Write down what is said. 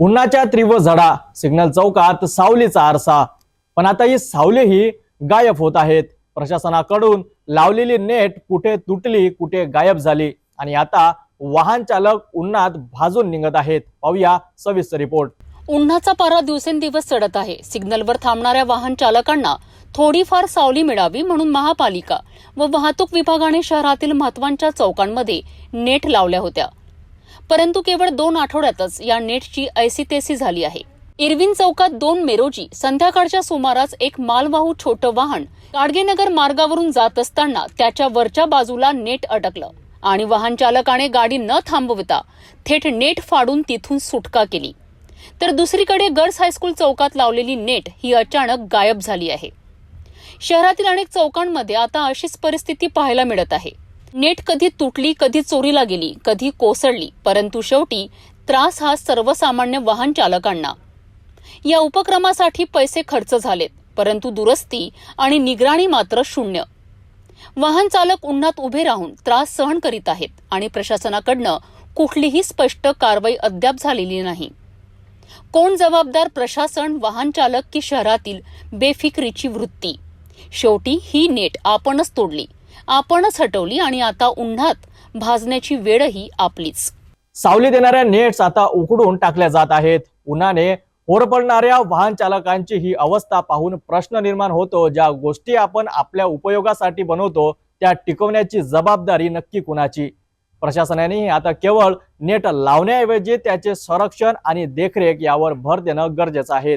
उन्हाच्या तीव्र झडा सिग्नल चौकात सावलीचा आरसा. पण आता ही सावलीही गायब होत आहेत. प्रशासनाकडून लावलेली नेट कुठे तुटली कुठे गायब झाली? आणि आता वाहन चालक उन्हात भाजून निघत आहेत. पाहूया सविस्तर रिपोर्ट. उन्हाचा पारा दिवसेंदिवस चढत आहे. सिग्नलवर थांबणाऱ्या वाहन चालकांना थोडीफार सावली मिळावी म्हणून महापालिका व वाहतूक विभागाने शहरातील महत्वांच्या चौकांमध्ये नेट लावल्या होत्या. परंतु केवळ दोन आठवड्यातच या नेटची ऐसी तेसी झाली आहे. इरविन चौकात दोन मे रोजी संध्याकाळच्या सुमारास एक मालवाहू छोटं वाहन गाडगेनगर मार्गावरून जात असताना त्याच्या वरच्या बाजूला नेट अटकलं आणि वाहन चालकाने गाडी न थांबवता थेट नेट फाडून तिथून सुटका केली. तर दुसरीकडे गर्ल्स हायस्कूल चौकात लावलेली नेट ही अचानक गायब झाली आहे. शहरातील अनेक चौकांमध्ये आता अशीच परिस्थिती पाहायला मिळत आहे. नेट कधी तुटली कधी चोरीला गेली कधी कोसळली परंतु शेवटी त्रास हा सर्वसामान्य वाहन चालकांना. या उपक्रमासाठी पैसे खर्च झालेत परंतु दुरुस्ती आणि निगराणी मात्र शून्य. वाहन चालक उन्हात उभे राहून त्रास सहन करीत आहेत आणि प्रशासनाकडनं कुठलीही स्पष्ट कारवाई अद्याप झालेली नाही. कोण जबाबदार प्रशासन वाहन चालक की शहरातील बेफिक्रीची वृत्ती? शेवटी ही नेट आपणच तोडली. आपणच हटवली आणि आता उन्हात भाजण्याची वेळही आपलीच. सावली देणाऱ्या नेट्स आता उकडून टाकल्या जात आहेत. उन्हाने होरपडणाऱ्या वाहन चालकांची ही अवस्था पाहून प्रश्न निर्माण होतो. ज्या गोष्टी आपण आपल्या उपयोगासाठी बनवतो त्या टिकवण्याची जबाबदारी नक्की कुणाची? प्रशासनाने आता केवळ नेट लावण्याऐवजी त्याचे संरक्षण आणि देखरेख यावर भर देणं गरजेचं आहे.